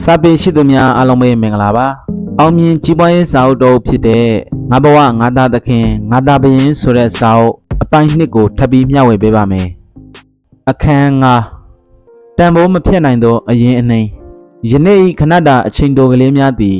စာပေရှိသူများအားလုံးပဲမင်္ဂလာပါအောင်မြင်ကြီးပွားရေးစာအုပ်တော်ဖြစ်တဲ့ငါဘဝငါသားသခင်ငါသားဘရင်ဆိုတဲ့စာအုပ်အပိုင်းနှစ်ကိုထပ်ပြီးမျှဝေပေးပါမယ်အခန်းငါတန်ဖိုးမဖြစ်နိုင်သောအရင်အနှိမ်ယနေ့ဤခဏတာအချိန်တော်ကလေးများသည်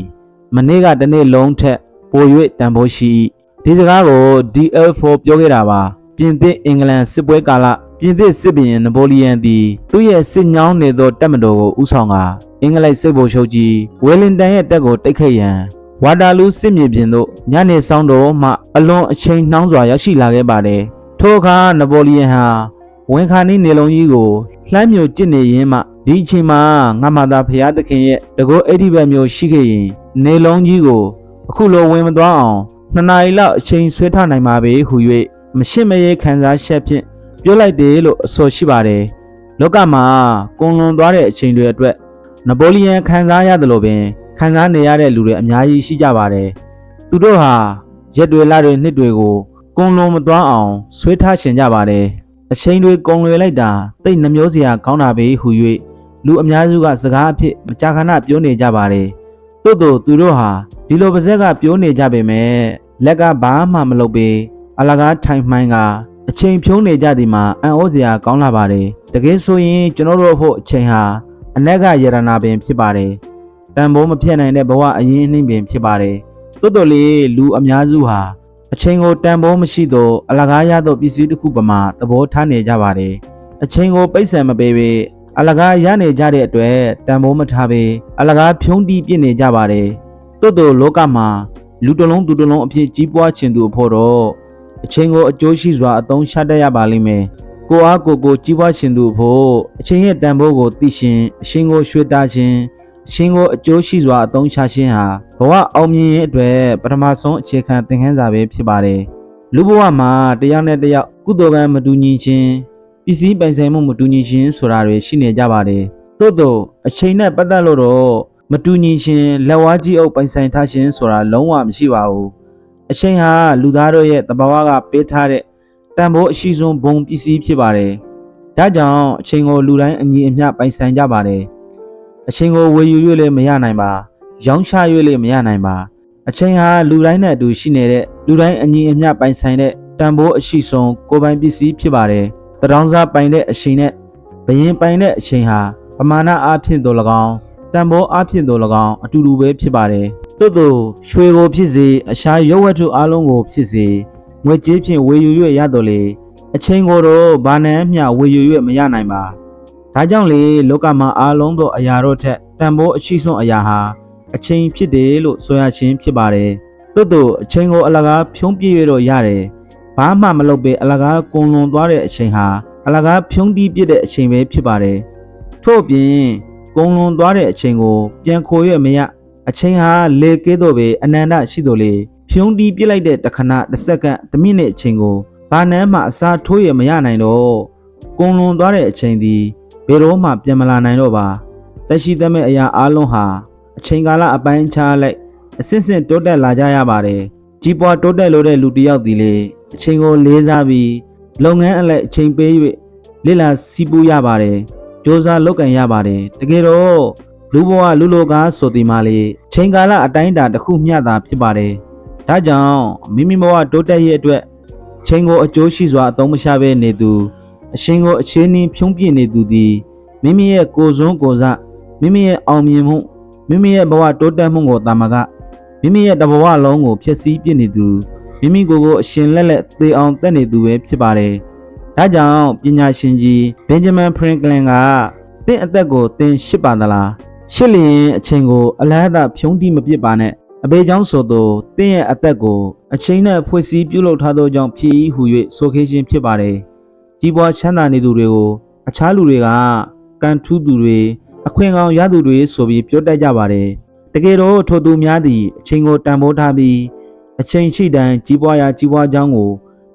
မနေ့ကတစ်နေ့လုံးထက်ပို၍တန်ဖိုးရှိ၏ဒီစကားကို DL4 ပြောခဲ့တာပါပြင်သစ်အင်္ဂလန်စစ်ပွဲကာလ ပြင်သစ်စစ်ဘုရင်နပိုလီယန်သည်သူ့ရဲ့စစ်ညောင်းနေသောတပ်မတော်ကိုဦးဆောင်ကာအင်္ဂလိပ်စစ်ဗိုလ်ချုပ်ကြီးဝယ်လင်တန်ရဲ့တပ်ကိုတိုက်ခိုက်ရန်ဝါတာလူးစစ်မြေပြင်သို့ညနေဆောင်တော်မှအလွန်အချိန်နှောင်းစွာရောက်ရှိလာခဲ့ပါတယ်ထိုအခါနပိုလီယန်ဟာဝန်ခါနီးနေလုံးကြီးကိုလှမ်းမြို့ကျစ်နေရင်းမှဒီအချိန်မှာငါမသာဖရာသခင်ရဲ့တကောအဲ့ဒီဘက်မျိုးရှိခဲ့ရင်နေလုံးကြီးကိုအခုလိုဝင်မသွားအောင်နှစ်နာရီလောက်အချိန်ဆွဲထားနိုင်ပါပဲဟု၍မရှင့်မရဲခံစားချက်ဖြင့် ပြောလိုက်တယ်လို့အဆိုရှိပါတယ်လောကမှာကုံလွန်သွားတဲ့အချိန်တွေအတွက်နပိုလီယန်ခံစားရတယ်လို့ပင်ခံစားနေရတဲ့လူတွေအများကြီးရှိကြပါတယ်သူတို့ဟာရက်တွေလတွေနှစ်တွေကိုကုံလွန်မသွားအောင်ဆွဲထားရှင်ကြပါတယ်အချိန်တွေကုံလွယ်လိုက်တာတိတ်နှမျိုးစရာကောင်းတာပဲဟု၍လူအများစုကစကားအဖြစ်မကြာခဏပြောနေကြပါတယ်သို့တော့သူတို့ဟာဒီလိုပါဇက်ကပြောနေကြပေမဲ့လက်ကဘာမှမလုပ်ပေအလကားထိုင်မှိုင်းက အချိန်ဖြုံးနေကြသည်မှာအံ့ဩစရာကောင်းလာပါတယ်တကယ်ဆိုရင်ကျွန်တော်တို့ဖို့အချိန်ဟာအနက်ကယရနာပင်ဖြစ်ပါတယ်တန်ဖိုးမဖြစ်နိုင်တဲ့ဘဝအရင်အနှင်းပင်ဖြစ်ပါတယ်တိုးတော်လေးလူအများစုဟာအချိန်ကိုတန်ဖိုးမရှိသောအလကားရသောပစ္စည်းတစ်ခုပမာသဘောထားနေကြပါတယ်အချိန်ကိုပိတ်ဆံမပေးပေအလကားရနေကြတဲ့အတွက်တန်ဖိုးမထားပေအလကားဖြုံးတီးပြစ်နေကြပါတယ်တိုးတော်လောကမှာလူတစ်လုံးသူတစ်လုံးအဖြစ်ကြီးပွားခြင်းသူအဖို့တော့ အချိန်ကိုအကျိုးရှိစွာအသုံးချတတ်ရပါလိမ့်မယ်ကိုအားကိုကိုကြီးပွားခြင်းသူအဖို့အချိန်ရဲ့တန်ဖိုးကိုသိရှင်အရှင်ကိုရွှေ့တာခြင်းအရှင်ကိုအကျိုးရှိစွာအသုံးချခြင်းဟာဘဝအောင်မြင်ရေးအတွက်ပထမဆုံးအခြေခံသင်ခန်းစာပဲဖြစ်ပါတယ်လူဘဝမှာတရားနဲ့တရားကုသိုလ်ကံမတူညီခြင်းပစ္စည်းပိုင်ဆိုင်မှုမတူညီခြင်းဆိုတာတွေရှိနေကြပါတယ်သို့တော့အချိန်နဲ့ပတ်သက်လို့တော့မတူညီခြင်းလက်ဝါးကြီးအုပ်ပိုင်ဆိုင်ထားခြင်းဆိုတာလုံးဝမရှိပါဘူး အချိန်ဟာလူသားတို့ရဲ့တဘာဝကပေးထားတဲ့တန်ဖိုးအရှိဆုံးဘုံပစ္စည်းဖြစ်ပါတယ်ဒါကြောင့်အချိန်ကိုလူတိုင်းအညီအမျှပိုင်ဆိုင်ကြပါတယ်အချိန်ကိုဝေယူ၍လည်းမရနိုင်ပါရောင်းချ၍လည်းမရနိုင်ပါအချိန်ဟာလူတိုင်းနဲ့အတူရှိနေတဲ့လူတိုင်းအညီအမျှပိုင်ဆိုင်တဲ့တန်ဖိုးအရှိဆုံးကိုယ်ပိုင်ပစ္စည်းဖြစ်ပါတယ်တရောင်းစားပိုင်တဲ့အချိန်နဲ့ဘရင်ပိုင်တဲ့အချိန်ဟာပမာဏအားဖြင့်တို့၎င်းတန်ဖိုးအားဖြင့်တို့၎င်းအတူတူပဲဖြစ်ပါတယ် သို့သောရွှေကိုဖြစ်စေအရှားရုပ်ဝတ္ထုအလုံးကိုဖြစ်စေငွေကြေးဖြင့်ဝေယူ၍ရတော့လေအချိန်ကိုတော့ဘာနဲ့မျှဝေယူ၍မရနိုင်ပါဒါကြောင့်လေလောကမှာအားလုံးသောအရာတို့ထက်တန်ဖိုးအရှိဆုံးအရာဟာအချိန်ဖြစ်တယ်လို့ဆိုရခြင်းဖြစ်ပါတယ်သို့သောအချိန်ကိုအလကားဖြုံးပြည့်ရတော့ရတယ်ဘာမှမလုပ်ပဲအလကားကုံလွန်သွားတဲ့အချိန်ဟာအလကားဖြုံးတီးပြစ်တဲ့အချိန်ပဲဖြစ်ပါတယ်ထို့အပြင်ကုံလွန်သွားတဲ့အချိန်ကိုပြန်ခိုရမရ အချိန်ဟာလေကဲတော့ပဲအနန္တရှိတော်လေဖြုံးတီးပြစ်လိုက်တဲ့တခဏတစ်စက္ကန့်တစ်မိနစ်အချိန်ကိုဘာနန်းမှအစားထိုးရမရနိုင်တော့ကုံလွန်သွားတဲ့အချိန်ဒီဘယ်တော့မှပြန်မလာနိုင်တော့ပါတက်ရှိသမဲ့အရာအလုံးဟာအချိန်ကာလအပိုင်းခြားလိုက်အစစ်စစ်တိုးတက်လာကြရပါတယ်ကြီးပွားတိုးတက်လို့တဲ့လူတစ်ယောက်ဒီလေအချိန်ကိုလေးစားပြီးလုပ်ငန်းအလိုက်အချိန်ပေး၍လိလာစီးပူးရပါတယ်စ조사လုပ်ကင်ရပါတယ်တကယ်တော့ လူဘဝလူလိုကားဆိုဒီမှာလေချိန်ကာလအတိုင်းအတာတစ်ခုမျှတာဖြစ်ပါတယ်ဒါကြောင့်မိမိဘဝတိုးတက်ရဲ့အတွက်ချိန်ကိုအကျိုးရှိစွာအသုံးမချဘဲနေသူအရှင်ကိုအခြေအနေဖြုံးပြနေသူသည်မိမိရဲ့ကိုယ်စွန်းကိုယ်စမိမိရဲ့အောင်မြင်မှုမိမိရဲ့ဘဝတိုးတက်မှုကိုတာမကမိမိရဲ့တဘဝလုံးကိုဖျက်ဆီးပြနေသူမိမိကိုယ်ကိုအရှင်လက်လက်သေအောင်တက်နေသူပဲဖြစ်ပါတယ်။ဒါကြောင့်ပညာရှင်ကြီးဘင်ဂျမန်ဖရင်ကလင်ကတင့်အသက်ကိုတင်ရှစ်ပါသလား ရှစ်လျင်အချိန်ကိုအလဟဒဖြုံးတိမပစ်ပါနဲ့အဘေချောင်းဆိုသောတင့်ရဲ့အသက်ကိုအချိန်နဲ့ဖွဲ့စည်းပြုလုပ်ထားသောကြောင့်ဖြစ်၏ဟု၍ဆိုခေခြင်းဖြစ်ပါတယ်။ကြီးပွားချမ်းသာနေသူတွေကိုအခြားလူတွေကကန်ထူးသူတွေအခွင့်ကောင်းရသူတွေဆိုပြီးပြောတတ်ကြပါတယ်။တကယ်တော့ထိုသူများသည်အချိန်ကိုတန်ဖိုးထားပြီးအချိန်ရှိတိုင်းကြီးပွားရာကြီးပွားကြောင်းကို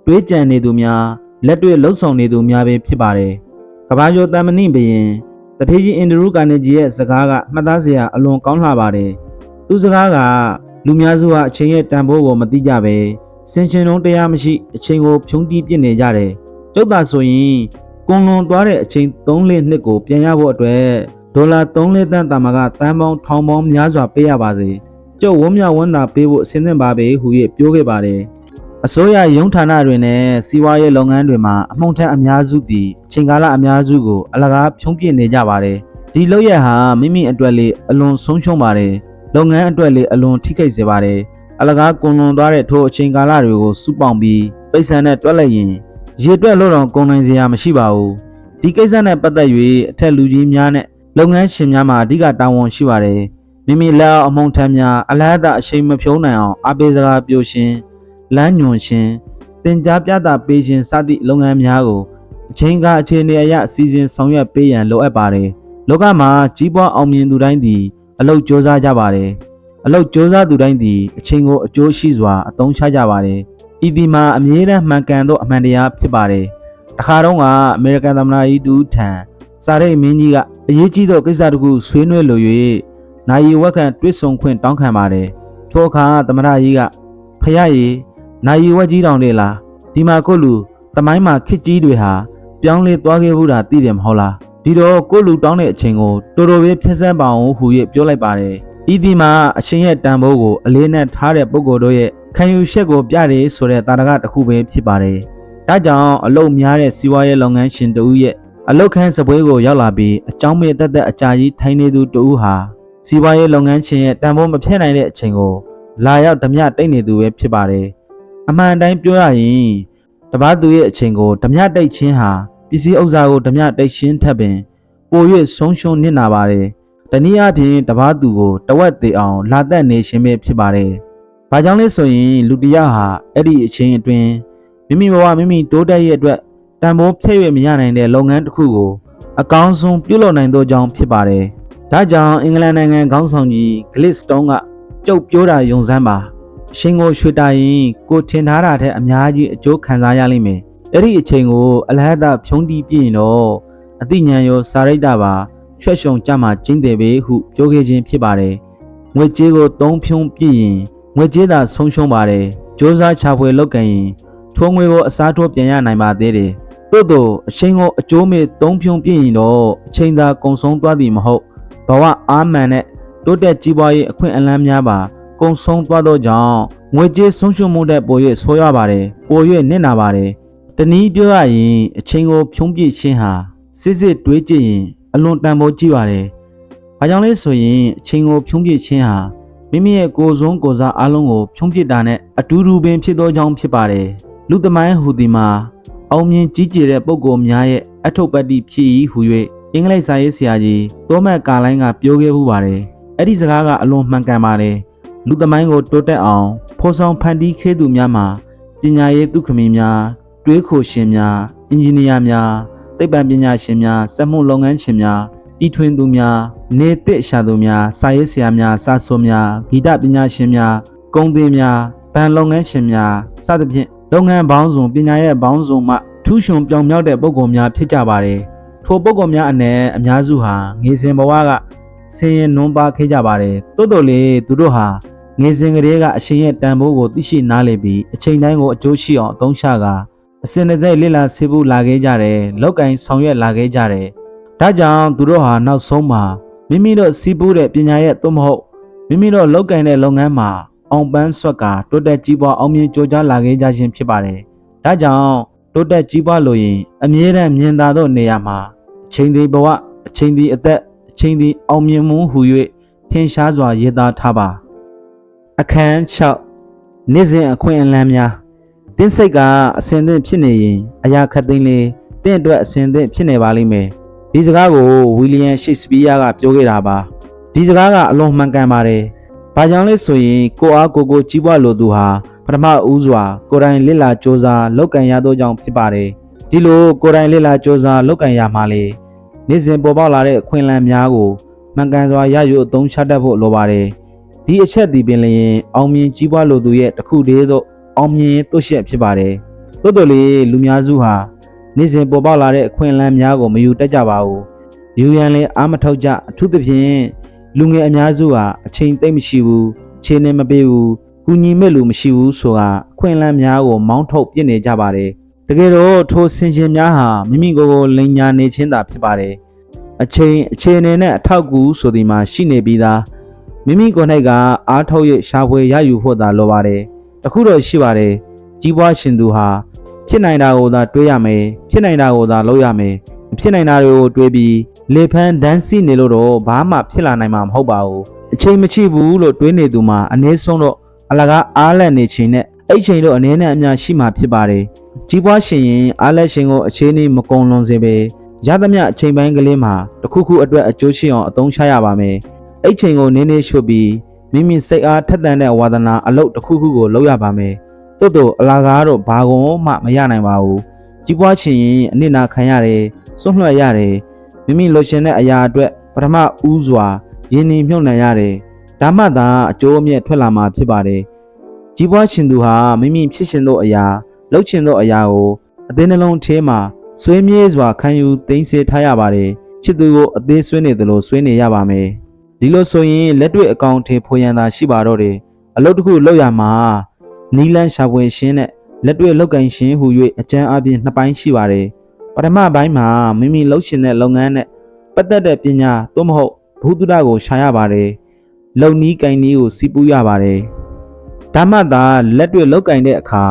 တွေးကြံနေသူများလက်တွေ့လှုပ်ဆောင်နေသူများပဲဖြစ်ပါတယ်။ကဘာကျော်တမဏိဘရင် တထေးကြီးအင်ဒရူကာနေဂျီရဲ့စကားကမှတ်သားစရာအလွန်ကောင်းလှပါတယ်။သူစကားကလူများစုဟာအချိန်ရဲ့တန်ဖိုးကိုမသိကြပဲစင်ရှင်လုံးတရားမရှိအချိန်ကိုဖြုံးတီးပြစ်နေကြတယ်။ကျုပ်သာဆိုရင်ကွန်လွန်သွားတဲ့အချိန်3လနှစ်ကိုပြန်ရဖို့အတွက်ဒဒေါ်လာ3လတန်းတာမကတန်ပေါင်းထောင်ပေါင်းများစွာပေးရပါစေကျုပ်ဝန်းမြဝန်းသာပေးဖို့အစဉ်သင့်ပါပဲဟု၍ပြောခဲ့ပါတယ် အစိုးရရုံးဌာနတွေနဲ့စီးပွားရေးလုပ်ငန်းတွေမှာအမှုန့်ထက်အများစုသည်အချိန်ကာလအများစုကိုအလကားဖြုံးပြနေကြပါတယ်ဒီလုပ်ရက်ဟာမိမိအတွက်လေးအလွန်ဆုံးရှုံးပါတယ်လုပ်ငန်းအတွက်လေးအလွန်ထိခိုက်စေပါတယ်အလကားကွန်လွန်သွားတဲ့ထိုအချိန်ကာလတွေကိုစုပေါင်းပြီးပိတ်ဆန်နဲ့တွက်လိုက်ရင်ရေတွက်လို့တော့ကုန်နိုင်စရာမရှိပါဘူးဒီကိစ္စနဲ့ပတ်သက်၍အထက်လူကြီးများနဲ့လုပ်ငန်းရှင်များမှာအဓိကတာဝန်ရှိပါတယ်မိမိလက်အောက်အမုံထမ်းများအလားအအချိန်မဖြုံးနိုင်အောင်အပေးစကားပြောရှင် လမ်းညွန်ရှင်တင် जा ပြတာပေးရှင်စသည့်လုပ်ငန်းများကိုအချိန်ကအခြေအနေအရအစီအစဉ်ဆောင်ရွက်ပေးရန်လိုအပ်ပါတယ်လောကမှာကြီးပွားအောင်မြင်သူတိုင်းသည်အလုပ်ကြိုးစားကြပါတယ်အလုပ်ကြိုးစားသူတိုင်းသည်အချိန်ကိုအကျိုးရှိစွာအသုံးချကြပါတယ်ဤဒီမှာအမြဲတမ်းမှန်ကန်သောအမှန်တရားဖြစ်ပါတယ်တခါတော့ကအမေရိကန်သမ္မတကြီးတူထံစာရိတ်မင်းကြီးကအရေးကြီးသောကိစ္စတစ်ခုဆွေးနွေးလို၍နိုင်ဝက်ခံတွစ်ဆုံခွင့်တောင်းခံပါတယ်ထိုအခါသမ္မတကြီးကဖရရည် နိုင်ဝက်ကြီးတောင်တွေလားဒီမှာကိုလူသမိုင်းမှာခစ်ကြီးတွေဟာပြောင်းလဲသွားခဲ့ဘူးတာသိတယ်မဟုတ်လားဒီတော့ကိုလူတောင်းတဲ့အချိန်ကိုတော်တော်ပဲဖြည့်ဆန်းပါအောင်ဟူ၍ပြောလိုက်ပါတယ်ဤဒီမှာအရှင်ရဲ့တန်ဖိုးကိုအလေးနဲ့ထားတဲ့ပုဂ္ဂိုလ်တို့ရဲ့ခံယူချက်ကိုပြတယ်ဆိုတဲ့တာရကတစ်ခုပဲဖြစ်ပါတယ်ဒါကြောင့်အလုတ်များတဲ့စီးပွားရေးလုပ်ငန်းရှင်တဦးရဲ့အလုတ်ခန်းစပွဲကိုရောက်လာပြီးအကြောင်းမဲ့တက်တက်အကြာကြီးထိုင်နေသူတဦးဟာစီးပွားရေးလုပ်ငန်းရှင်ရဲ့တန်ဖိုးမဖြစ်နိုင်တဲ့အချိန်ကိုလာရောက်ဓမြတိတ်နေသူပဲဖြစ်ပါတယ် အမှန်တိုင်းပြောရရင်တပားသူရဲ့အချိန်ကိုဓမြတိတ်ခြင်းဟာပစ္စည်းဥစ္စာကိုဓမြတိတ်ခြင်းထက်ပင် ပို၍ဆုံးရှုံးနစ်နာပါတယ်တနည်းအားဖြင့်တပားသူကိုတဝက်သေးအောင်လာသက်နေခြင်းပဲဖြစ်ပါတယ်ဘာကြောင့်လဲဆိုရင်လူတစ်ယောက်ဟာအဲ့ဒီအချိန်အတွင်းမိမိဘဝမိမိတိုးတက်ရဲ့အတွက်တန်ဖိုးဖြည့်ရမရနိုင်တဲ့လုပ်ငန်းတစ်ခုကိုအကောင်းဆုံးပြုလုပ်နိုင်သောကြောင့်ဖြစ်ပါတယ်။ဒါကြောင့်အင်္ဂလန်နိုင်ငံခေါင်းဆောင်ကြီးဂလစ်စတုန်းကကြုတ်ပြောတာယုံစမ်းပါ။ ရှင်ကိုရွှေတာရင်ကိုထင်ထားတာထက်အများကြီးအကျိုးခံစားရလိမ့်မယ်။အဲ့ဒီအချိန်ကိုအလဟတ်ဖြုံးတီးပြရင်တော့အသိဉာဏ်ရောစာရိတ္တပါချွတ်ရှုံကြမှာကျင်းတယ်ပဲဟုပြောခဲ့ခြင်းဖြစ်ပါတယ်။ငွေကြေးကိုသုံးဖြုံးပြရင်ငွေကြေးသာဆုံးရှုံးပါတယ်။စ조사ချဖွေလုပ်ကင်ရင်ထိုငွေကိုအစားထိုးပြန်ရနိုင်ပါသေးတယ်။သို့သောအချိန်ကိုအကျိုးမဲ့သုံးဖြုံပြည့်ရင်တော့အချိန်သာကုန်ဆုံးသွားသည်မဟုတ်ဘဝအာမှန်နဲ့တိုးတက်ကြီးပွားရေးအခွင့်အလမ်းများပါ ကုန်ဆုံးသွားသောကြောင့်ငွေကြေးဆုံးရှုံးမှုတဲ့ပို၍ဆိုးရပါတယ်ပို၍နစ်နာပါတယ်တနည်းပြောရရင်အချိန်ကိုဖြုံးပြည့်ခြင်းဟာစစ်စစ်တွေးကြည့်ရင်အလွန်တန်ဖိုးကြီးပါတယ်။ဘာကြောင့်လဲဆိုရင်အချိန်ကိုဖြုံးပြည့်ခြင်းဟာမိမိရဲ့ကိုယ်ဆုံးကိုယ်စားအလုံးကိုဖြုံးပြစ်တာနဲ့အတူတူပင်ဖြစ်သောကြောင့်ဖြစ်ပါတယ်။လူသမိုင်းဟူသည်မှာအောင်မြင်ကြီးကျယ်တဲ့ပုဂ္ဂိုလ်များရဲ့အထုပ်ပတ်တိဖြစ်၏ဟူ၍အင်္ဂလိပ်စာရေးဆရာကြီးသောမတ်ကာလိုင်းကပြောခဲ့မှုပါတယ်။အဲ့ဒီစကားကအလွန်မှန်ကန်ပါတယ်။ လူသမိုင်းကိုတိုးတက်အောင်ဖော်ဆောင်ဖန်တီးခဲ့သူများမှာပညာရေးသူခမင်းများတွေးခိုရှင်များအင်ဂျင်နီယာများသိပ္ပံပညာရှင်များစက်မှုလုပ်ငန်းရှင်များတီထွင်သူများနေသည့်ရှာသူများစာရေးဆရာများစာဆိုများဂီတပညာရှင်များကုန်းသင်းများဗန်လုပ်ငန်းရှင်များစသဖြင့်လုပ်ငန်းပေါင်းစုံပညာရဲ့ပေါင်းစုံမှထူးချွန်ပြောင်မြောက်တဲ့ပုဂ္ဂိုလ်များဖြစ်ကြပါတယ်။ထိုပုဂ္ဂိုလ်များအနက်အများစုဟာငေစဉ်ဘဝကဆင်းရဲနွမ်းပါခဲ့ကြပါတယ်။တိုးတိုလေသူတို့ဟာ ငေစဉ်ကလေးကအရှင်ရဲ့တန်ဖိုးကိုသိရှိနားလည်ပြီးအချိန်တိုင်းကိုအကျိုးရှိအောင်အသုံးချကာအစဉ်တစိုက်လစ်လာဆေးဖို့လာခဲ့ကြတယ်။လောက်ကင်ဆောင်ရွက်လာခဲ့ကြတယ်။ဒါကြောင့်သူတို့ဟာနောက်ဆုံးမှာမိမိတို့စီးပူးတဲ့ပညာရဲ့သို့မဟုတ်မိမိတို့လောက်ကင်တဲ့လုပ်ငန်းမှာအောင်ပန်းဆွက်ကတိုးတက်ကြီးပွားအောင်မြင်ကြိုးကြားလာခဲ့ကြခြင်းဖြစ်ပါတယ်။ဒါကြောင့်တိုးတက်ကြီးပွားလို့ရင်အမြဲတမ်းမြင်သာသောနေရာမှာအချိန်ဒီဘဝအချိန်ဒီအသက်အချိန်ဒီအောင်မြင်မှုဟူ၍ထင်ရှားစွာရေးသားထားပါ။ အခန်း6နေ့စဉ်အခွင့်အလမ်းများတင်းစိတ်ကအစင်သင့်ဖြစ်နေရင်အရာခတ်သိမ်းလေးတင့်အတွက်အစင်သင့်ဖြစ်နေပါလိမ့်မယ်။ဒီစကားကိုဝီလီယံရှိတ်စပီးယားကပြောခဲ့တာပါ။ဒီစကားကအလွန်မှန်ကန်ပါတယ်။။ဘာကြောင့်လဲဆိုရင်ကိုအားကိုကိုကြီးပွားလိုသူဟာပထမဦးစွာကိုယ်တိုင်လစ်လာစ조사လောက်ကန်ရသောကြောင့်ဖြစ်ပါတယ်။ဒီလိုကိုယ်တိုင်လစ်လာစ조사လောက်ကန်ရမှလေနေ့စဉ်ပေါ်ပေါက်လာတဲ့အခွင့်အလမ်းများကိုမှန်ကန်စွာရယူအသုံးချတတ်ဖို့လိုပါတယ်။ ဒီအချက်ဒီပင်လျင်အောင်မြင်ကြီးပွားလိုသူရဲ့တစ်ခုတည်းသောအောင်မြင်သွရှက်ဖြစ်ပါတယ်။သို့တော်လေလူများစုဟာနေ့စဉ်ပေါ်ပေါက်လာတဲ့အခွင့်အလမ်းများကိုမယူတတ်ကြပါဘူး။ယူရန်လည်းအားမထုတ်ကြအထူးသဖြင့်လူငယ်အများစုဟာအချိန်သိမ့်မရှိဘူးခြေနဲ့မပေးဘူးကူညီမဲ့လူမရှိဘူးဆိုတာအခွင့်အလမ်းများကိုမောင်းထုတ်ပြစ်နေကြပါတယ်တကယ်တော့ထိုဆင်ရှင်များဟာမိမိကိုယ်ကိုလိန်ညာနေခြင်းသာဖြစ်ပါတယ်အချိန်အခြေအနေနဲ့အထောက်အကူဆိုဒီမှာရှိနေပြီးသား မိမိကိုယ်၌ကအားထုတ်ရရှာဖွေရယူဖို့သာလိုပါတယ်တခုတော့ရှိပါတယ်ကြီးပွားရှင်သူဟာဖြစ်နိုင်တာကိုသာတွေးရမယ်ဖြစ်နိုင်တာကိုသာလုပ်ရမယ်မဖြစ်နိုင်တာတွေကိုတွေးပြီးလေဖန်းဒန်းစီနေလို့တော့ဘာမှဖြစ်လာနိုင်မှာမဟုတ်ပါဘူးအချိန်မရှိဘူးလို့တွေးနေသူမှာအနည်းဆုံးတော့အလကားအားလက်နေချိန်နဲ့အဲ့ချိန်တော့အနေနဲ့အများရှိမှာဖြစ်ပါတယ်ကြီးပွားရှင်ရင်အားလက်ရှင်ကိုအခြေအနေမကုံလွန်စေပဲရသမျှအချိန်ပိုင်းကလေးမှာတစ်ခုခုအတွက်အကျိုးရှိအောင်အသုံးချရပါမယ် အဲ့ချိန်ကိုနင်းနေရွှတ်ပြီးမိမိစိတ်အားထက်သန်တဲ့ဝါသနာအလုပ်တစ်ခုခုကိုလုပ်ရပါမယ်တိုးတိုအလာကားတော့ဘာကုန်မှမရနိုင်ပါဘူးကြီးပွားရှင်ရင်အနစ်နာခံရတယ်စွန့်လွှတ်ရတယ်မိမိလိုချင်တဲ့အရာအတွက်ပထမဦးစွာရင်းနှီးမြှုပ်နှံရတယ်ဒါမှသာအကျိုးအမြတ်ထွက်လာမှာဖြစ်ပါတယ်ကြီးပွားရှင်သူဟာမိမိဖြစ်ရှင်သောအရာလှုပ်ချင်သောအရာကိုအသေးနှလုံးထဲမှာဆွေးမြေးစွာခံယူသိမ်းဆည်းထားရပါတယ်ချစ်သူကိုအသေးဆွေးနေသလိုဆွေးနေရပါမယ် ဒီလိုဆိုရင်လက်တွေ့အကောင့်ထေဖွေရန်သာရှိပါတော့တယ်အလုပ်တစ်ခုလုပ်ရမှာနီလန်းရှာဖွေရှင်းတဲ့လက်တွေ့လောက်ကင်ရှင်းဟူ၍အကျန်းအပြည့်နှစ်ပိုင်းရှိပါတယ်ပထမပိုင်းမှာမိမိလှုပ်ရှင်တဲ့လုပ်ငန်းနဲ့ပတ်သက်တဲ့ပညာသို့မဟုတ်ဘုဒ္ဓတာကိုရှာရပါတယ်လုံနီးကင်နီးကိုစီးပူးရပါတယ်ဒါမှသာလက်တွေ့လောက်ကင်တဲ့အခါ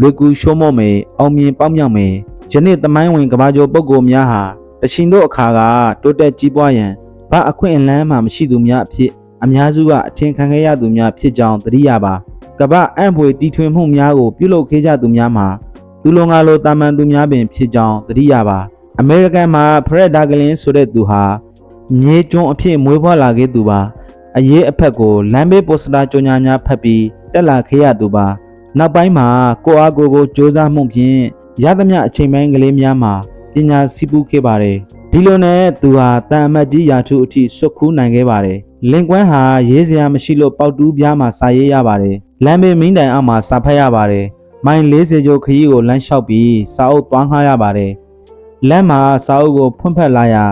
လွေကူရှုံးမော့မယ်အောင်မြင်ပေါက်မြောက်မယ်ယနေ့တမိုင်းဝင်ကဘာကျော်ပုဂ္ဂိုလ်များဟာတရှင်တို့အခါကတိုးတက်ကြီးပွားရန် ဘာအခွင့်အလမ်းမှမရှိသူများအဖြစ်အများစုကအထင်ခံခဲ့ရသူများဖြစ်ကြောင်းသတိရပါကမ္ဘာအံ့ဖွေတီထွင်မှုများကိုပြုလုပ်ခဲ့ကြသူများမှာသူလုံငါလိုတာမန်သူများပင်ဖြစ်ကြောင်းသတိရပါအမေရိကန်မှာဖရက်ဒါဂလင်ဆိုတဲ့သူဟာမြေကျွန်းအဖြစ်မွေးဖွားလာခဲ့သူပါအရေးအဖက်ကိုလမ်းဘေးပိုစတာကြော်ညာများဖတ်ပြီးတက်လာခဲ့ရသူပါနောက်ပိုင်းမှာကိုအားကိုကိုစ조사မှုဖြင့်ရသမျှအချိန်ပိုင်းကလေးများမှာပညာစီးပူးခဲ့ပါတယ် ဒီလိုနဲ့သူဟာတန်အမတ်ကြီးရာထူးအထိဆွတ်ခူးနိုင်ခဲ့ပါတယ်လင်ကွန်းဟာရေးစရာမရှိလို့ပေါက်တူးပြားမှာစာရေးရပါတယ်လမ်းဘေးမင်းတိုင်အောက်မှာစာဖတ်ရပါတယ်မိုင်40ကျော်ခရီးကိုလမ်းလျှောက်ပြီးစာအုပ်သွားငှားရပါတယ်လမ်းမှာစာအုပ်ကိုဖွင့်ဖက်လာရာ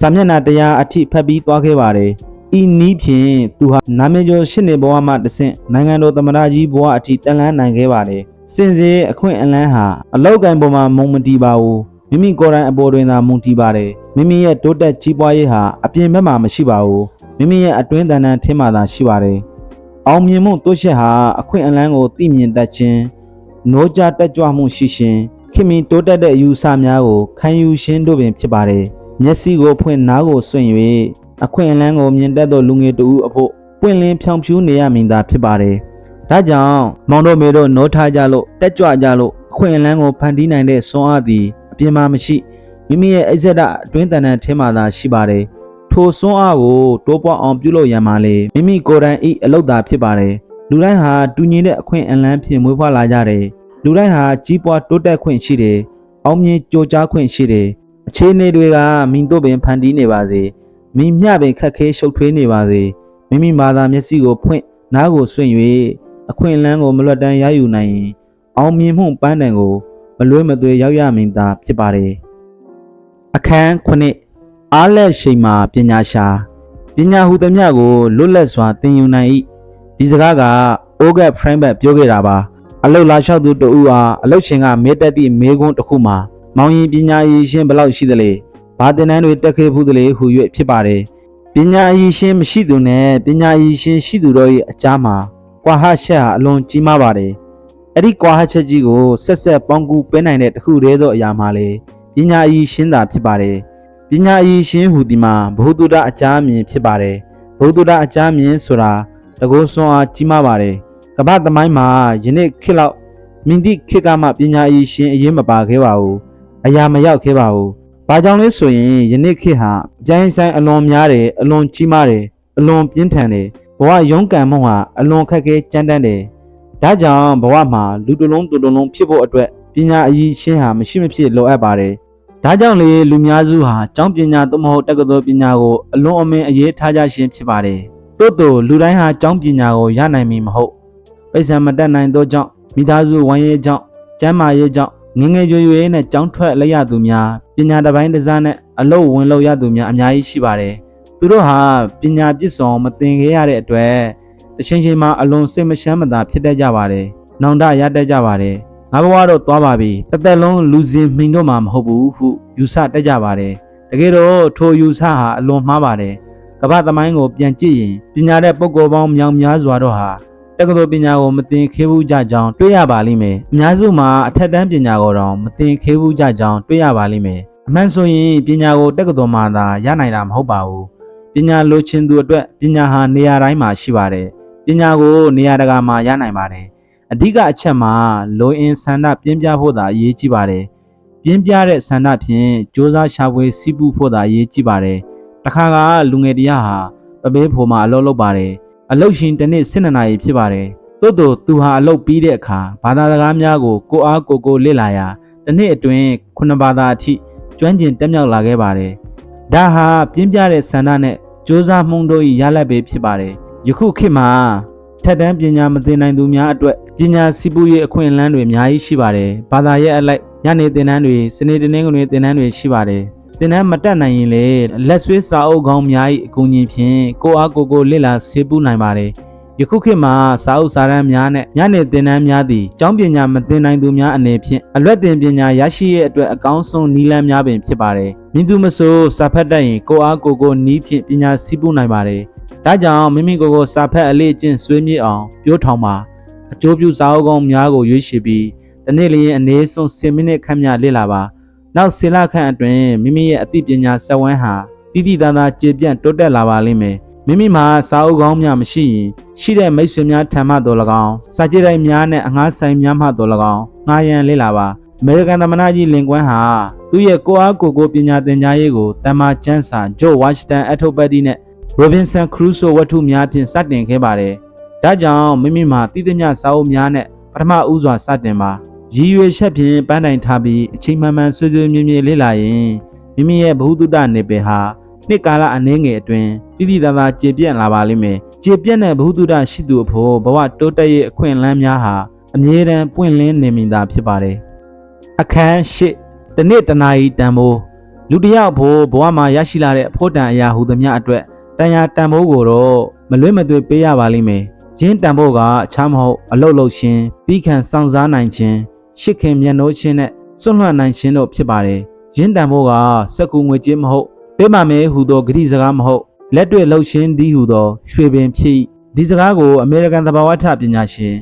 စာမျက်နှာတရားအထိဖတ်ပြီးသွားခဲ့ပါတယ်ဤနီးဖြင့်သူဟာနာမည်ကျော်ရှစ်နေဘဝမှတဆင့်နိုင်ငံတော်သမ္မတကြီးဘဝအထိတက်လှမ်းနိုင်ခဲ့ပါတယ်စင်စေအခွင့်အလန်းဟာအလောက်ကင်ပေါ်မှာမုံမတီပါဘူး မိမိကိုယ်တိုင်အပေါ်တွင်သာမုံတီပါတယ်မိမိရဲ့တိုးတက်ကြီးပွားရေးဟာအပြင်ဘက်မှာမရှိပါဘူးမိမိရဲ့အတွင်းတန်တန်ထင်းမှသာရှိပါတယ်အောင်မြင်မှုတိုးချက်ဟာအခွင့်အလန်းကိုသိမြင်တတ်ခြင်းနိုးကြတက်ကြွမှုရှိခြင်းခင်မင်တိုးတက်တဲ့အယူဆများကိုခံယူခြင်းတို့ပင်ဖြစ်ပါတယ်မျက်စိကိုဖွင့်နားကိုစွန့်၍အခွင့်အလန်းကိုမြင်တတ်သောလူငယ်တဦးအဖို့ပွင့်လင်းဖြောင်ဖြူးနေရမည်သာဖြစ်ပါတယ်ဒါကြောင့်မောင်တို့မေတို့နိုးထားကြလို့တက်ကြွကြလို့အခွင့်အလန်းကိုဖန်တီးနိုင်တဲ့စွမ်းအားသည် အပြင်မှာမရှိမိမိရဲ့အစ္ဆဒအတွင်းတန်တန်ထင်းမှသာရှိပါတယ်ထိုစွမ်းအားကိုတိုးပွားအောင်ပြုလုပ်ရန်မှာလေမိမိကိုယ်တိုင်ဤအလုပ်သာဖြစ်ပါတယ်လူတိုင်းဟာတူညီတဲ့အခွင့်အလန်းဖြင့်မွေးဖွားလာကြတယ်လူတိုင်းဟာကြီးပွားတိုးတက်ခွင့်ရှိတယ်အောင်မြင်ကြိုးကြားခွင့်ရှိတယ်အခြေအနေတွေကမိတို့ပင်ဖန်တီးနေပါစေမိမျှပင်ခက်ခဲရှုပ်ထွေးနေပါစေမိမိမာသာမျက်စိကိုဖွင့်နားကိုဆွင့်၍အခွင့်အလန်းကိုမလွတ်တမ်းရယူနိုင်ရင်အောင်မြင်မှုပန်းတန်ကို မလွဲမသွေရောက်ရမည်သာဖြစ်ပါတယ်အခန်းခုနှစ်အားလက်ရှိန်မှာပညာရှာပညာဟူသမျှကိုလွတ်လပ်စွာသင်ယူနိုင်၏ဒီစကားကအိုဂတ်ဖရန့်ဘတ်ပြောခဲ့တာပါအလုတ်လာလျှောက်သူတဦးအားအလုတ်ရှင်ကမေးတက်သည့်မေးခွန်းတစ်ခုမှာမောင်ရင်ပညာရည်ရှင်ဘယ်လောက်ရှိသလဲဘာသင်တန်းတွေတက်ခဲ့ဘူးသလဲဟူ၍ဖြစ်ပါတယ်ပညာရည်ရှင်မရှိသူနဲ့ပညာရည်ရှင်ရှိသူတို့၏အကြားမှာကွာဟချက်ဟာအလွန်ကြီးမားပါတယ် အဲ့ဒီကွာဟချက်ကြီးကိုဆက်ဆက်ပေါင်းကူပေးနိုင်တဲ့တခုတည်းသောအရာမှလေပညာရည်ရှင်းတာဖြစ်ပါတယ်ပညာရည်ရှင်းဟူဒီမှာဘုသူဒ္ဓအကြမ်းမြင်ဖြစ်ပါတယ်ဘုသူဒ္ဓအကြမ်းမြင်ဆိုတာတကုစွန်အားကြီးမားပါတယ်ကမ္ဘာသမိုင်းမှာယနေ့ခေတ်လောက်မြင့်သည့်ခေတ်ကမှပညာရည်ရှင်းအရင်မပါခဲ့ပါဘူးအရာမရောက်ခဲ့ပါဘူးဘာကြောင့်လဲဆိုရင်ယနေ့ခေတ်ဟာအပြိုင်ဆိုင်အလွန်များတယ်အလွန်ကြီးမားတယ်အလွန်ပြင်းထန်တယ်ဘဝရုန်းကန်မှုဟာအလွန်ခက်ခဲကြမ်းတမ်းတယ် ဒါကြောင့်ဘဝမှာလူတစ်လုံးတူတစ်လုံးဖြစ်ဖို့အတွက်ပညာအရေးရှင်းဟာမရှိမဖြစ်လိုအပ်ပါတယ်ဒါကြောင့်လေလူများစုဟာကျောင်းပညာသို့မဟုတ်တက္ကသိုလ်ပညာကိုအလွန်အမင်းအရေးထားကြခြင်းဖြစ်ပါတယ်တို့တိုလူတိုင်းဟာကျောင်းပညာကိုရနိုင်မည်မဟုတ်ပိဿံမတက်နိုင်သောကြောင့်မိသားစုဝမ်းရေးကြောင့်ကျမ်းမာရေးကြောင့်ငငယ်ရွယ်ရွယ်နဲ့ကြောင်းထွက်လက်ရသူများပညာတစ်ပိုင်းတစ်စားနဲ့အလုပ်ဝင်လုပ်ရသူများအများကြီးရှိပါတယ်သူတို့ဟာပညာပြည့်စုံမသင်ခဲ့ရတဲ့အတွက် တချိန်ချိန်မှာအလွန်စိတ်မချမ်းမသာဖြစ်တတ်ကြပါတယ်။နောင်တရတတ်ကြပါတယ်။ငါဘဝတော့သွားပါပြီ။တစ်သက်လုံးလူစင်မှိန်တော့မှာမဟုတ်ဘူးဟုယူဆတတ်ကြပါတယ်တကယ်တော့ထိုယူဆဟာအလွန်မှားပါတယ်ကမ္ဘာသမိုင်းကိုပြန်ကြည့်ရင်ပညာတဲ့ပုဂ္ဂိုလ်ပေါင်းမြောင်များစွာတော့ဟာတက္ကသိုလ်ပညာကိုမသင်ခေဘူးကြကြောင်းတွေ့ရပါလိမ့်မယ်အများစုမှာအထက်တန်းပညာကိုတော့မသင်ခေဘူးကြကြောင်းတွေ့ရပါလိမ့်မယ်အမှန်ဆိုရင်ပညာကိုတက္ကသိုလ်မှာသာရနိုင်တာမဟုတ်ပါဘူးပညာလိုချင်သူအတွက်ပညာဟာနေရာတိုင်းမှာရှိပါတယ် ပညာကိုနေရာတကာမှာရနိုင်ပါတယ်အဓိကအချက်မှာလိုအင်ဆန္ဒပြင်းပြဖို့သာအရေးကြီးပါတယ်ပြင်းပြတဲ့ဆန္ဒဖြင့်စ조사ရှာဖွေစီးပူးဖို့သာအရေးကြီးပါတယ်တခါကလူငယ်တရားဟာပပေးဖို့မှာအလုပ်လုပ်ပါတယ်အလုပ်ရှင်တစ်နေ့12နာရီဖြစ်ပါတယ်သို့တော့သူဟာအလုပ်ပြီးတဲ့အခါဘာသာစကားများကိုကိုအားကိုကိုလေ့လာရာတစ်နေ့အတွင်းခုနှစ်ဘာသာအထိကျွမ်းကျင်တက်မြောက်လာခဲ့ပါတယ်ဒါဟာပြင်းပြတဲ့ဆန္ဒနဲ့စ조사မှုန်းတို့၏ရလဒ်ပဲဖြစ်ပါတယ် ယခုခေတ်မှာထက်တန်းပညာမသင်နိုင်သူများအတွက်ပညာစီးပူးရေးအခွင့်အလမ်းတွေအများကြီးရှိပါတယ်။ဘာသာရဲ့အလိုက်ညနေသင်တန်းတွေစနေတနင်္ဂနွေသင်တန်းတွေရှိပါတယ်။သင်တန်းမတက်နိုင်ရင်လေလက်ဆွဲစာအုပ်ကောင်းများ၏အကူအညီဖြင့်ကိုအားကိုကိုလေ့လာဆေးပူးနိုင်ပါတယ်။ ယခုခေတ်မှာစာအုပ်စာတမ်းများနဲ့ညနေသင်တန်းများသည်ကျောင်းပညာမသင်နိုင်သူများအနေဖြင့်အလွတ်တင်ပညာရရှိရဲ့အတွက်အကောင်းဆုံးနည်းလမ်းများပင်ဖြစ်ပါတယ်။မြင်သူမဆိုစာဖတ်တတ်ရင်ကိုအားကိုကိုနီးဖြင့်ပညာစီးပူးနိုင်ပါတယ်။ဒါကြောင့်မိမိကိုယ်ကိုစာဖက်အလေးအကျင့်ဆွေးမြေ့အောင်ပြိုးထောင်ပါအကျိုးပြုစာအုပ်ကောင်းများကိုရွေးချယ်ပြီးတနေ့လျင်အနည်းဆုံး10မိနစ်ခန့်များလေ့လာပါနောက်10လခန့်အတွင်းမိမိရဲ့အသိပညာစက်ဝန်းဟာတည်တည်သားသားကျေပြန့်တိုးတက်လာပါလိမ့်မယ် မိမိမှာစာအုပ်ကောင်းများမရှိရင်ရှိတဲ့မိတ်ဆွေများထံမှတော်၎င်းစာကြည့်တိုင်းများနဲ့အငှားဆိုင်များမှတော်၎င်းငှားရန်လေ့လာပါအမေရိကန်သမ္မတကြီးလင်ကွန်းဟာသူ့ရဲ့ကိုအားကိုကိုပညာသင်ကြားရေးကိုတမ္မာကျန်းစာဂျိုဝါရှင်တန်အထုပ်ပတ်တီနဲ့ Robinson Crusoe ဝတ္ထုများဖြင့်စတင်ခဲ့ပါတယ်။ဒါကြောင့်မိမိမှာတည်တမျှစာအုပ်များနဲ့ပထမဦးစွာစတင်ပါရည်ရွယ်ချက်ဖြင့်ပန်းတိုင်ထားပြီးအချိန်မှန်မှန်ဆွေးဆွေးမြဲမြဲလေ့လာရင်မိမိရဲ့ဘ ഹു တုတနေပယ်ဟာ နှစ်ကာလအနည်းငယ်အတွင်းတိတိသားသားကျေပြန့်လာပါလိမ့်မယ်။ကျေပြန့်တဲ့ဘ ഹു တုတရှိသူအဖို့ဘဝတိုးတက်ရေးအခွင့်အလမ်းများဟာအမြဲတမ်းပွင့်လင်းနေမိတာဖြစ်ပါတယ်။အခန်း၈တနေ့တနာရီတန်ဖိုးလူတစ်ယောက်ဖို့ဘဝမှာရရှိလာတဲ့အဖို့တန်အရာဟူသမျှအတွက်တန်ရာတန်ဖိုးကိုတော့မလွဲမသွေပေးရပါလိမ့်မယ်။ရင်းတန်ဖိုးကအခြားမဟုတ်အလုတ်လုတ်ခြင်းပြီးခံစောင့်စားနိုင်ခြင်းရှစ်ခင်မျက်နှိုးခြင်းနဲ့စွန့်လွှတ်နိုင်ခြင်းတို့ဖြစ်ပါတယ်။ရင်းတန်ဖိုးကစက်ကူငွေကြေးမဟုတ် ပေးပါမယ်ဟူသောဂရိစကားမဟုတ်လက်တွေ့လှုပ်ခြင်းသည်ဟူသောရွှေပင်ဖြစ်ဒီစကားကိုအမေရိကန်သဘာဝထပညာရှင်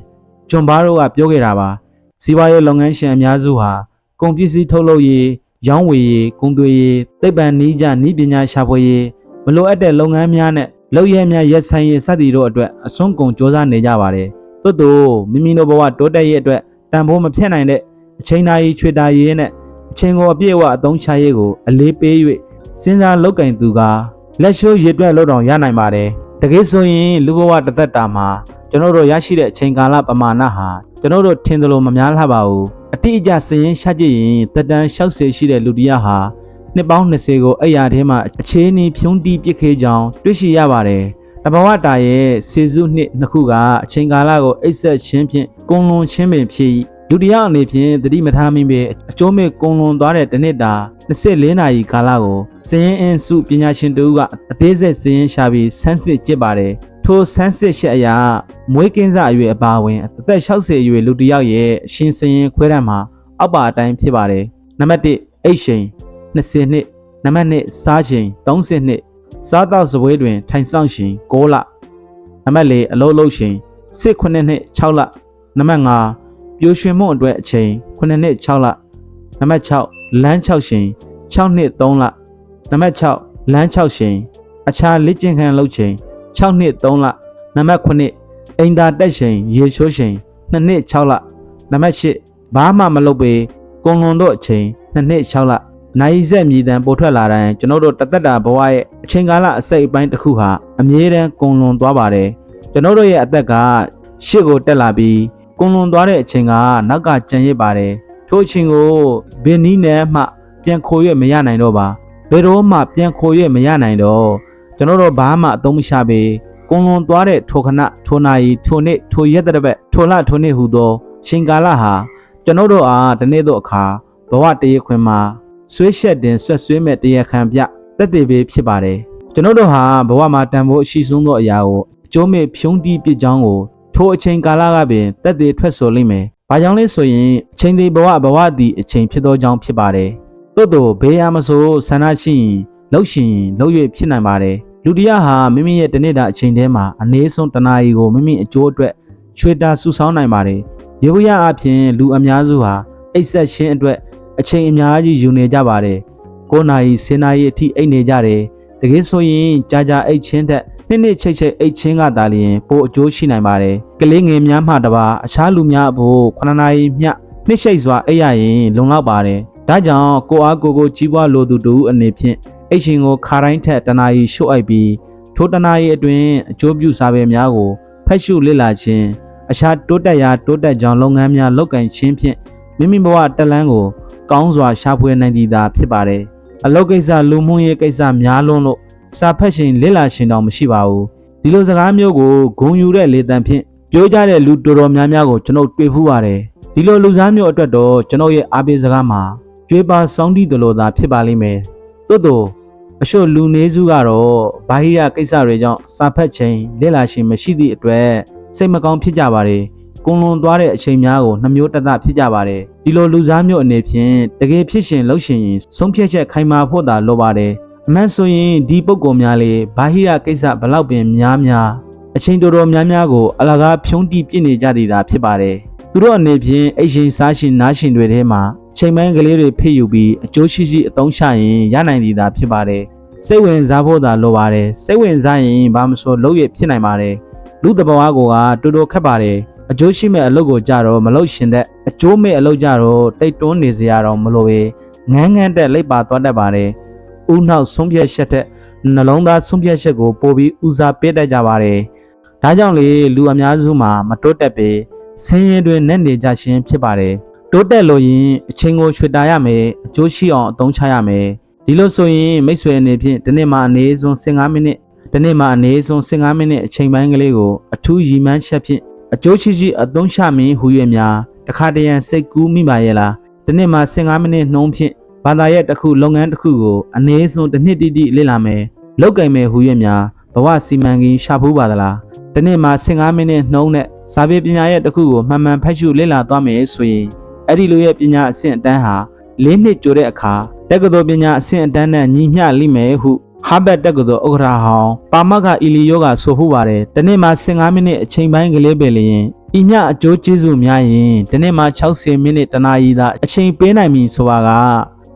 ဂျွန်ဘာရိုကပြောခဲ့တာပါ။စီးပွားရေးလုပ်ငန်းရှင်အများစုဟာကုန်ပစ္စည်းထုတ်လုပ်ရေးရောင်းဝယ်ရေးကုန်သွယ်ရေးသိပ္ပံနည်းကျနည်းပညာရှာဖွေရေးမလိုအပ်တဲ့လုပ်ငန်းများနဲ့လုပ်ရများရက်ဆိုင်ရေးစသည်တို့အတွက်အစွန်းကုန်စ조사နေကြပါတယ်။သို့တော့မိမိတို့ဘဝတိုးတက်ရေးအတွက်တန်ဖိုးမဖြစ်နိုင်တဲ့အချိန်သားရေးချွေတာရေးနဲ့အချိန်ကိုအပြည့်အဝအသုံးချရေးကိုအလေးပေး၍ စဉ်းစားလုပ်ကင်သူကလက်ရှိုးရည်တွက်လို့တော့ရနိုင်ပါတယ်။တကယ်ဆိုရင်လူဘဝတစ်သက်တာမှာကျွန်တော်တို့ရရှိတဲ့အချိန်ကာလပမာဏဟာကျွန်တော်တို့ထင်သလိုမများလှပါဘူး။အတိအကျစည်ရင်ရှာကြည့်ရင်တက်တန်း60ရှိတဲ့လူတစ်ယောက်ဟာနှစ်ပေါင်း20ကိုအဲ့ရထဲမှာအခြေအနေဖြုံးတီးပစ်ခဲ့ကြောင်းတွေ့ရှိရပါတယ်။တဘဝတာရဲ့စေစုနှစ်နှစ်ခုကအချိန်ကာလကိုအိပ်ဆက်ခြင်းဖြင့်ကုံလွန်ခြင်းပင်ဖြစ်၏ လူတစ်ယောက်အနေဖြင့်တတိမထားမိပဲအကျိုးမဲ့ကုံလွန်သွားတဲ့တစ်နှစ်တာ24နာရီကာလကိုစည်ရင်အင်းစုပညာရှင်တို့ကအသေးစိတ်စည်ရင်ရှာပြီးဆန်းစစ်ကြည့်ပါတယ်ထိုဆန်းစစ်ချက်အရာမွေးကင်းစအရွယ်အပါဝင်အသက်60အရွယ်လူတစ်ယောက်ရဲ့အရှင်စည်ရင်ခွဲတမ်းမှာအောက်ပါအတိုင်းဖြစ်ပါတယ်နံပါတ်1အိတ်ရှိန်20နှစ်နံပါတ်2စားချိန်30နှစ်စားတော့စပွဲတွင် ထိုင်ဆောင်ချိန်6လနံပါတ်4အလုံးလုံးချိန်စစ်9နှစ်6လနံပါတ်5 ပြိုရွှင်မှုအတွက်အချိန်9နှစ်6လနံပါတ်6လမ်း6ချိန်6နှစ်3လနံပါတ်6လမ်း6ချိန်အခြားလက်ကျင်ခံလုပ်ချိန်6နှစ်3လနံပါတ်9အိမ်သာတက်ချိန်ရေချိုးချိန်2နှစ်6လနံပါတ်8ဘာမှမလုပ်ပေကုံလွန်တို့အချိန်2နှစ်6လနိုင်ဆက်မြည်တမ်းပိုထွက်လာတိုင်းကျွန်တော်တို့တသက်တာဘဝရဲ့အချိန်ကာလအစိတ်အပိုင်းတစ်ခုဟာအမြဲတမ်းကုံလွန်သွားပါတယ်ကျွန်တော်တို့ရဲ့အသက်ကရှစ်ကိုတက်လာပြီး ကုံလွန်သွားတဲ့အချိန်ကနောက်ကကြံရစ်ပါတယ်ထိုအချိန်ကိုဘင်းနီးနဲ့မှပြန်ခိုးရမရနိုင်တော့ပါဘယ်တော့မှပြန်ခိုးရမရနိုင်တော့ကျွန်တော်တို့ဘာမှအသုံးမချပေကုံလွန်သွားတဲ့ထိုခဏထိုနာရီထိုနေ့ထိုရက်တစ်ပတ်ထိုလထိုနေ့ဟူသောချိန်ကာလဟာကျွန်တော်တို့အားတနေ့တော့အခါဘဝတရေခွင်မှာဆွေးရှက်တင်ဆွက်ဆွေးမဲ့တရားခံပြတက်တည်ပေဖြစ်ပါတယ်ကျွန်တော်တို့ဟာဘဝမှာတန်ဖိုးအရှိဆုံးသောအရာကိုအကျိုးမဲ့ဖြုံးတီးပစ်ကြောင်းကို ထိုအချိန်ကာလကပင်တက်တည်ထွက်ဆိုလိမ့်မယ်။ဘာကြောင့်လဲဆိုရင်အချိန်ဒီဘဝဘဝသည်အချိန်ဖြစ်သောကြောင့်ဖြစ်ပါတယ်သို့တော့ဘေးရမဆိုဆန္ဒရှိရင်လှုပ်ရှင်ရင်လှုပ်၍ဖြစ်နိုင်ပါတယ်လူတစ်ယောက်ဟာမိမိရဲ့တနေ့တာအချိန်ထဲမှာအနည်းဆုံးတစ်နာရီကိုမိမိအကျိုးအတွက်ချွေတာစုဆောင်းနိုင်ပါတယ်ဒီဝရအဖြစ်လူအများစုဟာအိတ်ဆက်ရှင်းအတွက်အချိန်အများကြီးယူနေကြပါတယ်9နာရီ10နာရီအထိအိတ်နေကြတယ် တကယ်ဆိုရင်ကြာကြာအိတ်ချင်းတဲ့နှစ်နှစ်ချိတ်ချိတ်အိတ်ချင်းကသာလျှင်ပိုအကျိုးရှိနိုင်ပါတယ်ကလေးငယ်များမှတပါအခြားလူများအဖို့9နာရီမျှနှစ်ရှိတ်စွာအိတ်ရရင်လုံလောက်ပါတယ်ဒါကြောင့်ကိုအားကိုကိုကြီးပွားလိုသူတူအနေဖြင့်အိတ်ရှင်ကိုခါတိုင်းထက်တနာရီရှို့အိုက်ပြီးထိုတနာရီအတွင်းအကျိုးပြုစာပေများကိုဖတ်ရှုလေ့လာခြင်းအခြားတိုးတက်ရာတိုးတက်ကြောင်းလုပ်ငန်းများလုပ်ကင်ခြင်းဖြင့်မိမိဘဝတက်လန်းကိုကောင်းစွာရှာဖွေနိုင်သည်သာဖြစ်ပါတယ် အလုပ်ကိစ္စလူမှုရေးကိစ္စများလွန်းလို့စာဖတ်ရှင်လေ့လာရှင်တောင်မရှိပါဘူးဒီလိုစကားမျိုးကိုဂုံယူတဲ့လေတံဖြင့်ပြောကြတဲ့လူတော်တော်များများကိုကျွန်ုပ်တွေ့ဖူးပါတယ်ဒီလိုလူစားမျိုးအတွက်တော့ကျွန်ုပ်ရဲ့အားပေးစကားမှာကြွေးပါစောင်းတီးသလိုသာဖြစ်ပါလိမ့်မယ်သို့တော့အချို့လူနည်းစုကတော့ဘာဟိယကိစ္စတွေကြောင့်စာဖတ်ချိန်လေ့လာရှင်မရှိသည့်အတွက်စိတ်မကောင်းဖြစ်ကြပါတယ် ကုံလွန်သွားတဲ့အချိန်များကိုနှမျိုးတသဖြစ်ကြပါတယ်ဒီလိုလူစားမျိုးအနေဖြင့်တကယ်ဖြစ်ရှင်လှုပ်ရှင်ရင်ဆုံးဖြတ်ချက်ခိုင်မာဖို့သာလိုပါတယ်အမှန်ဆိုရင်ဒီပုံကောများလေဘာဟိယကိစ္စဘလောက်ပင်များများအချိန်တော်တော်များများကိုအလကားဖြုံးတိပြစ်နေကြသေးတာဖြစ်ပါတယ်သူတို့အနေဖြင့်အိတ်ရှင်စားရှင်နားရှင်တွေထဲမှာအချိန်ပိုင်းကလေးတွေဖိယူပြီးအကျိုးရှိရှိအသုံးချရင်ရနိုင်သည်သာဖြစ်ပါတယ်စိတ်ဝင်စားဖို့သာလိုပါတယ်စိတ်ဝင်စားရင်ဘာမဆိုလုပ်ရဖြစ်နိုင်ပါတယ်လူတဘဝကိုကတူတူခက်ပါတယ် အကျိုးရှိမဲ့အလုပ်ကိုကြတော့မလုပ်ရှင်တဲ့အကျိုးမဲ့အလုပ်ကြတော့တိတ်တွန်းနေစရာတော့မလိုပဲငန်းငန်းတက်လိုက်ပါသွားတတ်ပါတယ်ဥနောက်ဆုံးဖြတ်ချက်တဲ့နှလုံးသားဆုံးဖြတ်ချက်ကိုပို့ပြီးဦးစားပေးတတ်ကြပါတယ်ဒါကြောင့်လေလူအများစုမှာမတိုးတက်ပေဆင်းရဲတွင်နဲ့နေကြခြင်းဖြစ်ပါတယ်တိုးတက်လို့ရင်အချိန်ကိုရွှေတာရမယ်အကျိုးရှိအောင်အသုံးချရမယ်ဒီလိုဆိုရင်မိတ်ဆွေအနေဖြင့်ဒီနေ့မှအနည်းဆုံး15မိနစ်ဒီနေ့မှအနည်းဆုံး15မိနစ်အချိန်ပိုင်းကလေးကိုအထူးရည်မှန်းချက်ဖြင့် အကျိုးရှိရှိအသုံးချမင်းဟူ၍များတခါတရံစိတ်ကူးမိပါရဲ့လားဒီနေ့မှ15မိနစ်နှုံးဖြင့်ဘာသာရဲ့တစ်ခုလုပ်ငန်းတစ်ခုကိုအနည်းဆုံးတစ်နှစ်တိတိလေ့လာမယ်လောက်ကင်မယ်ဟူ၍များဘဝစီမံကိန်းရှာဖူးပါသလားဒီနေ့မှ15မိနစ်နှုံးနဲ့စာပေပညာရဲ့တစ်ခုကိုမှန်မှန်ဖတ်ရှုလေ့လာသွားမယ်ဆိုရင်အဲ့ဒီလိုရဲ့ပညာအဆင့်အတန်းဟာ၄နှစ်ကျော်တဲ့အခါတက္ကသိုလ်ပညာအဆင့်အတန်းနဲ့ညီမျှလိမ့်မယ်ဟု ဟာဘတ်တက္ကသိုလ်ဥက္ကဋ္ဌဟောင်းပါမတ်ကအီလီယောကဆိုဟုတ်ပါတယ်။တနေ့မှာ15မိနစ်အချိန်ပိုင်းကလေးပဲလျင်ဤမျှအကျိုးကျေးဇူးများရင်တနေ့မှာ60မိနစ်တနာရီသာအချိန်ပေးနိုင်ပြီဆိုတာက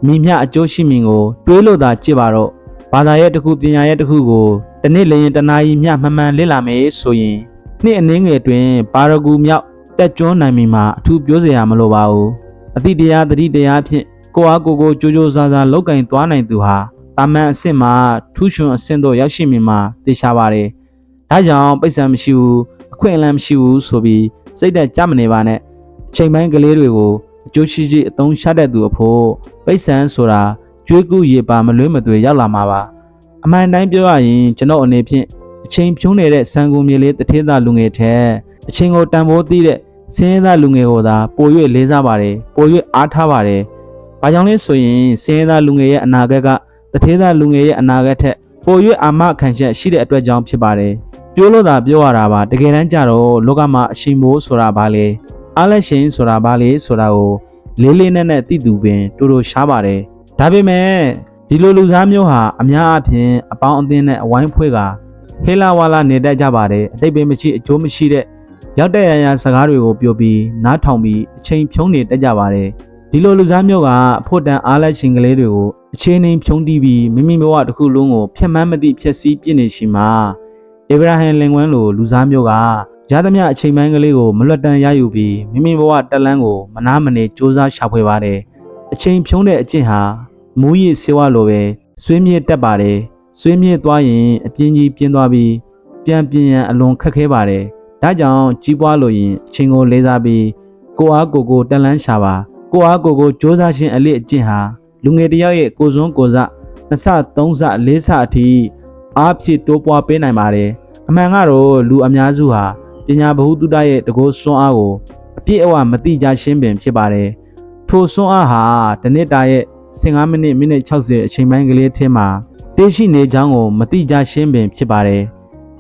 မိမျှအကျိုးရှိမင်ကိုတွေးလို့သာကြည့်ပါတော့ဘာသာရဲ့တစ်ခုပညာရဲ့တစ်ခုကိုတနေ့လျင်တနာရီမျှမှန်မှန်လေ့လာမယ်ဆိုရင်နှစ်အနည်းငယ်တွင်ပါရဂူမြောက်တက်ကျွန်းနိုင်မီမှာအထူးပြောစရာမလိုပါဘူးအတိတရားတတိတရားဖြင့်ကိုအားကိုကိုကြိုးကြိုးစားစားလောက်ကင်သွားနိုင်သူဟာ တာမန်အဆင့်မှာထူးချွန်အဆင့်တို့ရောက်ရှိမီမှာသိချပါတယ်ဒါကြောင့်ပိတ်ဆံမရှိဘူးအခွင့်အလမ်းမရှိဘူးဆိုပြီးစိတ်သက်ကြမနေပါနဲ့ချိန်ပိုင်းကလေးတွေကိုအကျိုးရှိရှိအသုံးချတတ်သူအဖို့ပိတ်ဆံဆိုတာကျွေးကူရေပါမလွဲမသွေရောက်လာမှာပါအမှန်တိုင်းပြောရရင်ကျွန်တော်အနေဖြင့်အချိန်ဖြုံးနေတဲ့စံကုန်မြေလေးတထေးသားလူငယ်ထဲအချိန်ကိုတန်ဖိုးသိတဲ့စင်းရဲသားလူငယ်ကိုသာပို၍လေးစားပါတယ်ပို၍အားထားပါတယ်။ဘာကြောင့်လဲဆိုရင်စင်းရဲသားလူငယ်ရဲ့အနာဂတ်က တထေးသားလူငယ်ရဲ့အနာဂတ်ထက်ပို၍အာမခံချက်ရှိတဲ့အတွက်ကြောင့်ဖြစ်ပါတယ်။ပြောလို့သာပြောရတာပါတကယ်တမ်းကျတော့လောကမှာအရှင်မိုးဆိုတာဘာလဲအားလက်ရှင်ဆိုတာဘာလဲဆိုတာကိုလေးလေးနက်နက်သိသူပင်တူတူရှားပါတယ်။ဒါပေမဲ့ဒီလိုလူစားမျိုးဟာအများအပြားအပေါင်းအသင်းနဲ့အဝိုင်းဖွဲ့ကဟေလာဝါလာနေတတ်ကြပါတယ်အတိတ်ပဲမရှိအကျိုးမရှိတဲ့ရောက်တဲ့ရရစကားတွေကိုပြောပြီးနားထောင်ပြီးအချိန်ဖြုံးနေတတ်ကြပါတယ်ဒီလိုလူစားမျိုးကအဖို့တန်အားလက်ရှင်ကလေးတွေကို အချင်းနှင်းဖြုံးတီးပြီးမိမိဘဝတစ်ခုလုံးကိုဖျက်မှန်းမသိဖျက်ဆီးပြစ်နေရှိမှာအဗရာဟင်လင်ကွန်းလိုလူစားမျိုးကရသမျှအချိန်ပိုင်းကလေးကိုမလွတ်တမ်းရယူပြီးမိမိဘဝတက်လန်းကိုမနာမနေစူးစမ်းရှာဖွေပါတယ်အချိန်ဖြုံးတဲ့အကျင့်ဟာမူးယစ်ဆေးဝါးလိုပဲဆွေးမြေ့တက်ပါတယ်ဆွေးမြေ့သွားရင်အပြင်းကြီးပြင်းသွားပြီးပြန်ပြန်ရန်အလွန်ခက်ခဲပါတယ်ဒါကြောင့်ကြီးပွားလို့ရင်အချိန်ကိုလေးစားပြီးကိုအားကိုကိုတက်လန်းရှာပါကိုအားကိုကိုစူးစမ်းခြင်းအလေးအကျင့်ဟာ လူငယ်တယောက်ရဲ့ကိုစွန်းကိုစနှစ်ဆသုံးဆလေးဆအထိအားဖြည့်တိုးပွားပေးနိုင်ပါတယ်အမှန်ကတော့လူအများစုဟာပညာဗဟုသုတရဲ့တကောစွန်းအားကိုအပြည့်အဝမသိကြရှင်းပင်ဖြစ်ပါတယ်ထိုစွန်းအားဟာတနစ်တာရဲ့15မိနစ်မိနစ်60အချိန်ပိုင်းကလေးထဲမှာတေးရှိနေကြောင်းကိုမသိကြရှင်းပင်ဖြစ်ပါတယ်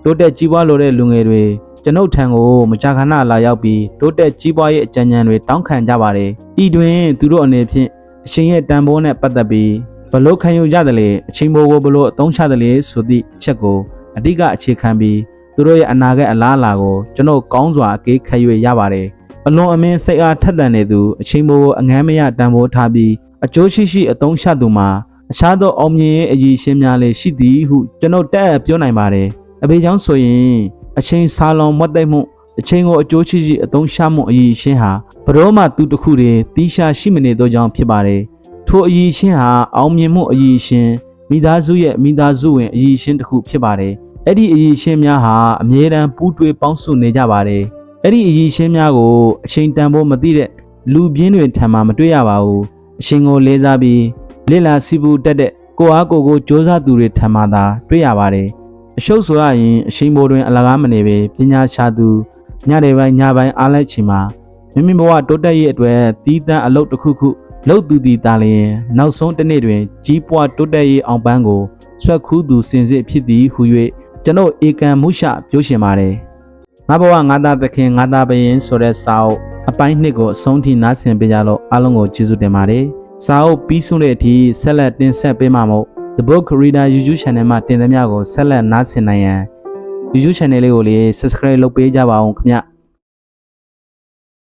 တိုးတက်ကြီးပွားလိုတဲ့လူငယ်တွေကျွန်ုပ်ထံကိုမကြာခဏလာရောက်ပြီးတိုးတက်ကြီးပွားရေးအကြံဉာဏ်တွေတောင်းခံကြပါတယ်ဤတွင်သူတို့အနေဖြင့် အချိန်ရဲ့တန်ဖိုးနဲ့ပတ်သက်ပြီးဘလို့ခံယူရတယ်လေအချိန်ဘိုးကိုဘလို့အသုံးချတယ်လေဆိုသည့်အချက်ကိုအဓိကအခြေခံပြီးသူတို့ရဲ့အနာဂတ်အလားအလာကိုကျွန်တော်ကောင်းစွာအကဲခတ်၍ရပါတယ်အလွန်အမင်းစိတ်အားထက်သန်နေသူအချိန်ဘိုးကိုအငမ်းမရတန်ဖိုးထားပြီးအကျိုးရှိရှိအသုံးချသူမှာအခြားသောအောင်မြင်ရေးအရေးရှင်းများလည်းရှိသည်ဟုကျွန်တော်တက်အပ်ပြောနိုင်ပါတယ်အဖေချောင်းဆိုရင်အချိန်ဆာလွန်မွတ်သိမ့်မှု အချိန်ကိုအကျိုးရှိရှိအသုံးချမှုအရေးရှင်းဟာဘရောမှသူတစ်ခုတည်းတီးရှာရှိမနေသောကြောင့်ဖြစ်ပါတယ်ထိုအရေးရှင်းဟာအောင်မြင်မှုအရေးရှင်းမိသားစုရဲ့မိသားစုဝင်အရေးရှင်းတစ်ခုဖြစ်ပါတယ်အဲ့ဒီအရေးရှင်းများဟာအမြဲတမ်းပူးတွဲပေါင်းစုနေကြပါတယ်အဲ့ဒီအရေးရှင်းများကိုအချိန်တန်ဖို့မသိတဲ့လူပြင်းတွေထံမှမတွေ့ရပါဘူးအရှင်ကိုလေးစားပြီးလစ်လာစီပူတက်တဲ့ကိုအားကိုကိုစ조사သူတွေထံမှသာတွေ့ရပါတယ်အရှုပ်ဆိုရရင်အချိန်မိုးတွင်အလကားမနေပဲပညာရှာသူ ညနေပိုင်းညပိုင်းအားလိုက်ချင်မှာမိမိဘဝတိုးတက်ရေးအတွက်တီးတန်းအလုပ်တစ်ခုခုလုပ်သူတည်တာလျင်နောက်ဆုံးတစ်နေ့တွင်ကြီးပွားတိုးတက်ရေးအောင်ပန်းကိုဆွတ်ခူးသူစင်စစ်ဖြစ်သည်ဟု၍ကျွန်ုပ်ဧကံမှုရှပြောရှင်ပါတယ်ငါဘဝငါသားသခင်ငါသားဘရင်ဆိုတဲ့စာအုပ်အပိုင်းနှစ်ကိုအဆုံးထိနားဆင်ပေးကြလို့အားလုံးကိုကျေးဇူးတင်ပါတယ်စာအုပ်ပြီးဆုံးတဲ့အထိဆက်လက်တင်ဆက်ပေးမှာမို့ The Book Reader YouTube Channel မှာတင်သမျှကိုဆက်လက်နားဆင်နိုင်ရန် YouTube Channel လေးကိုလည်း Subscribe လုပ်ပေးကြပါအောင်ခင်ဗျ